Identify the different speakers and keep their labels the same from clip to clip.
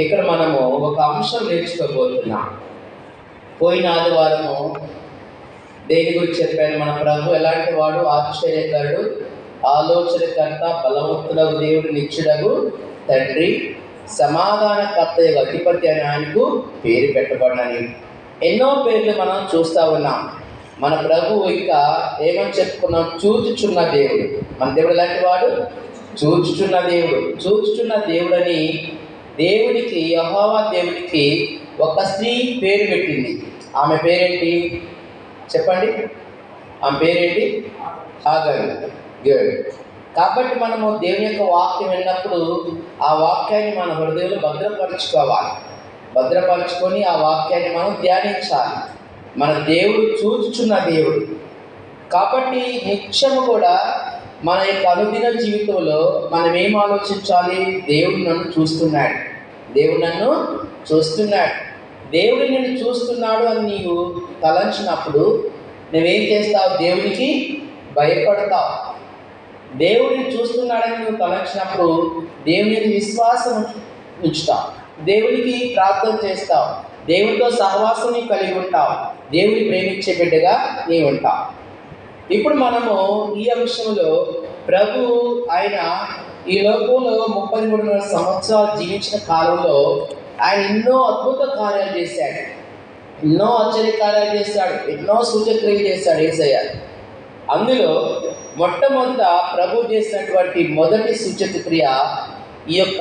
Speaker 1: ఇక్కడ మనము ఒక అంశం నేర్చుకోబోతున్నాం పోయిన ఆదివారము దేని గురించి చెప్పాను మన ప్రభు? ఎలాంటి వాడు? ఆశ్చర్యకరుడు ఆలోచనకర్త బలవంతుడగు దేవుడు నిత్యుడగు తండ్రి సమాధానకర్త అధిపతి అని ఆయనకు పేరు పెట్టబడినని. ఎన్నో పేర్లు మనం చూస్తూ ఉన్నాం. మన ప్రభు ఇంకా ఏమని చెప్పుకున్నాం? చూచుచున్న దేవుడు. మన దేవుడు ఎలాంటి వాడు? చూచుచున్న దేవుడు. చూచుచున్న దేవుడని దేవుడికి యహోవా దేవుడికి ఒక స్త్రీ పేరు పెట్టింది. ఆమె పేరేంటి? చెప్పండి. ఆమె పేరేంటి? హాగర్. గుడ్ కాబట్టి మనము దేవుని యొక్క వాక్యం విన్నప్పుడు ఆ వాక్యాన్ని మన హృదయంలో భద్రపరచుకోవాలి. భద్రపరచుకొని ఆ వాక్యాన్ని మనం ధ్యానించాలి. మన దేవుడు చూచుచున్న దేవుడు. కాబట్టి నిత్యము కూడా మన యొక్క అనుదిన జీవితంలో మనం ఏం ఆలోచించాలి? దేవుడు నన్ను చూస్తున్నాడు. దేవుడు నన్ను చూస్తున్నాడు. దేవుడు నిన్ను చూస్తున్నాడు అని నీవు తలంచినప్పుడు నువ్వేం చేస్తావు? దేవునికి భయపడతావు. దేవుడిని చూస్తున్నాడని నువ్వు తలంచినప్పుడు దేవుని మీద విశ్వాసం ఉంచుతావు. దేవునికి ప్రార్థన చేస్తావు. దేవునితో సహవాసం కలిగి ఉంటావు. దేవుని ప్రేమించే బిడ్డగా నీ ఉంటావు. ఇప్పుడు మనము ఈ అంశంలో ప్రభు ఆయన ఈ లోకంలో ముప్పై మూడున్నర సంవత్సరాలు జీవించిన కాలంలో ఆయన ఎన్నో అద్భుత కార్యాలు చేశాడు. ఎన్నో ఆశ్చర్య కార్యాలు చేశాడు. ఎన్నో సూచక్రియలు చేశాడు ఏసయ్య. అందులో మొట్టమొదట ప్రభు చేసినటువంటి మొదటి సూచక్రియ ఈ యొక్క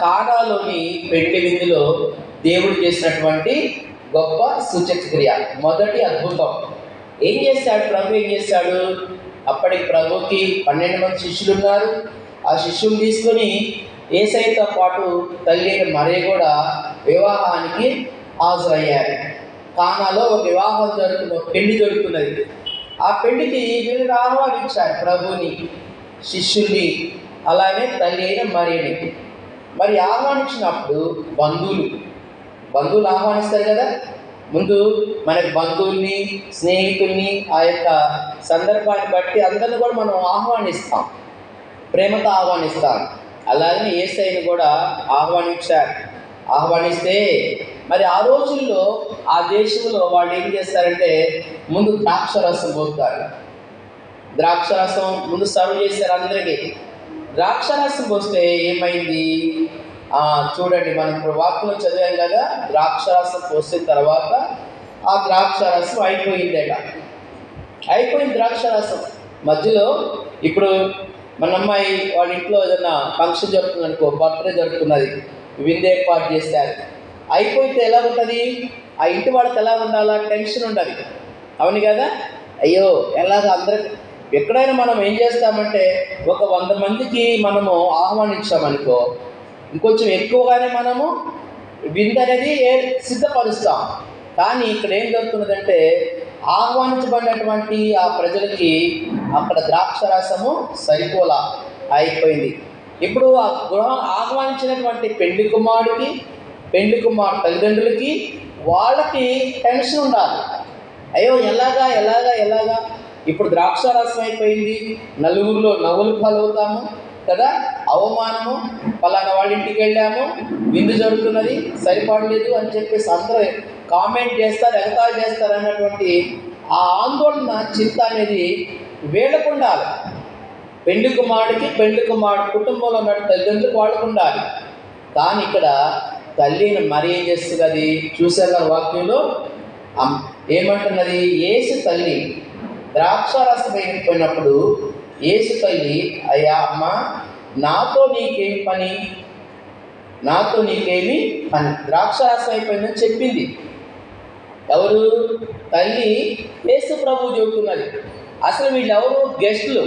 Speaker 1: కానాలోని పెళ్ళి విందులో దేవుడు చేసినటువంటి గొప్ప సూచక్రియ. మొదటి అద్భుతం. ఏం చేస్తాడు? ప్రభు ఏం చేస్తాడు? అప్పటికి ప్రభుకి పన్నెండు మంది శిష్యులు ఉన్నారు ఆ శిష్యులు తీసుకొని ఏసైతో పాటు తల్లి మరే కూడా వివాహానికి హాజరయ్యారు. కానాలో ఒక వివాహం జరుగుతున్న ఒక పెళ్ళి జరుగుతున్నది ఆ పెళ్ళికి వీళ్ళు ఆహ్వానించారు ప్రభుని శిష్యుల్ని అలానే తల్లి అయిన మరిని మరి ఆహ్వానించినప్పుడు బంధువులు బంధువులు ఆహ్వానిస్తారు కదా? ముందు మన బంధువుల్ని స్నేహితుల్ని ఆ యొక్క సందర్భాన్ని బట్టి అందరిని కూడా మనం ఆహ్వానిస్తాం. ప్రేమతో ఆహ్వానిస్తాం. అలాగే ఏసైని కూడా ఆహ్వానించారు. ఆహ్వానిస్తే మరి ఆ రోజుల్లో ఆ దేశంలో వాళ్ళు ఏం చేస్తారంటే ముందు ద్రాక్షరసం పోస్తారు ద్రాక్షరసం ముందు సర్వ్ చేశారు అందరికీ. ద్రాక్షరసం పోస్తే ఏమైంది? చూడండి మనం ఇప్పుడు వాక్యంలో చదివాం కదా ద్రాక్షరసం పోసిన తర్వాత ఆ ద్రాక్ష రసం అయిపోయిందట. అయిపోయింది ద్రాక్షరసం. మధ్యలో ఇప్పుడు మన అమ్మాయి వాళ్ళ ఇంట్లో ఏదైనా ఫంక్షన్ జరుగుతుంది అనుకో బర్త్డే జరుగుతున్నది విందు ఏర్పాటు చేస్తారు. అయిపోతే ఎలా ఉంటుంది? ఆ ఇంటి వాళ్ళకి ఎలా ఉండాలా? టెన్షన్ ఉండాలి అవును కదా? అయ్యో ఎలాగ అందరికి ఎక్కడైనా మనం ఏం చేస్తామంటే ఒక వంద మందికి మనము ఆహ్వానించామనుకో ఇంకొంచెం ఎక్కువగానే మనము విందు అనేది ఏ- సిద్ధపరుస్తాం. కానీ ఇక్కడ ఏం జరుగుతున్నదంటే ఆహ్వానించబడినటువంటి ఆ ప్రజలకి అక్కడ ద్రాక్షరసము సరిపోలా అయిపోయింది. ఇప్పుడు ఆ గృహం ఆహ్వానించినటువంటి పెళ్ళి కుమారుడికి పెళ్ళి కుమారు తల్లిదండ్రులకి వాళ్ళకి టెన్షన్ ఉండాలి. అయ్యో ఎలాగా ఎలాగా ఎలాగా? ఇప్పుడు ద్రాక్ష రసం అయిపోయింది. నలుగురిలో నవ్వులు పాలవుతాము. కదా? అవమానము పలానా వాళ్ళ ఇంటికి వెళ్ళాము విందు జరుగుతున్నది సరిపడలేదు అని చెప్పేసి అందరూ కామెంట్ చేస్తారు ఎగతా చేస్తారు అన్నటువంటి ఆ ఆందోళన చింత అనేది వీళ్ళకు ఉండాలి. పెళ్ళి కుమారుడికి పెళ్ళి కుమారుడు కుటుంబంలో ఉన్న తల్లిదండ్రులకు వాళ్ళకు ఉండాలి. కానీ ఇక్కడ తల్లిని మరి ఏం చేస్తుంది అది చూసారు కదా వాక్యంలో ఏమంటున్నది? ఏసు తల్లి ద్రాక్షారసం అయిపోయినప్పుడు యేసు తల్లి అయ్యా అమ్మ నాతో నీకేం పని? నాతో నీకేమి పని? ద్రాక్షారసం అయిపోయిందని చెప్పింది. ఎవరు? తల్లి యేసు ప్రభు చెబుతున్నది. అసలు వీళ్ళెవరు? గెస్టులు.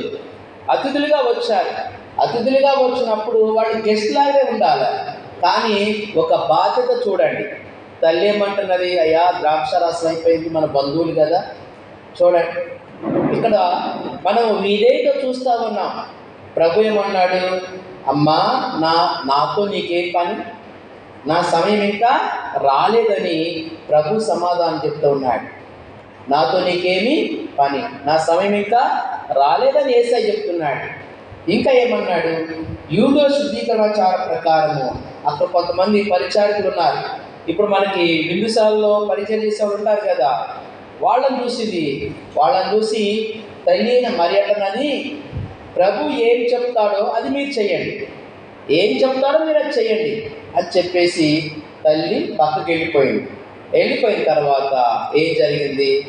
Speaker 1: అతిథులుగా వచ్చారు. అతిథులుగా వచ్చినప్పుడు వాళ్ళు గెస్ట్ లాగే ఉండాలి. కానీ ఒక బాధ్యత చూడండి. తల్లి ఏమంటున్నది? అయ్యా ద్రాక్ష రసం అయిపోయింది మన బంధువులు కదా. చూడండి. ఇక్కడ మనం ఇదేదో చూస్తూ ఉన్నాం. ప్రభు ఏమన్నాడు? అమ్మా నా నాతో నీకేం పని? నా సమయం ఇంకా రాలేదని ప్రభు సమాధానం చెప్తూ ఉన్నాడు. నాతో నీకేమి పని? నా సమయం ఇంకా రాలేదని ఏసై చెప్తున్నాడు. ఇంకా ఏమన్నాడు? యూదో శుద్ధీకరణాచార ప్రకారము. అక్కడ కొంతమంది పరిచారకులు ఉన్నారు. ఇప్పుడు మనకి బిందుసాలలో పరిచయం చేసేవాళ్ళు ఉంటారు కదా. వాళ్ళని చూసింది. వాళ్ళని చూసి తల్లి అయిన మర్యాదనని ప్రభు ఏం చెప్తాడో అది మీరు చేయండి ఏం చెప్తాడో మీరు అది చేయండి అని చెప్పేసి తల్లి పక్కకి వెళ్ళిపోయింది వెళ్ళిపోయిన తర్వాత ఏం జరిగింది?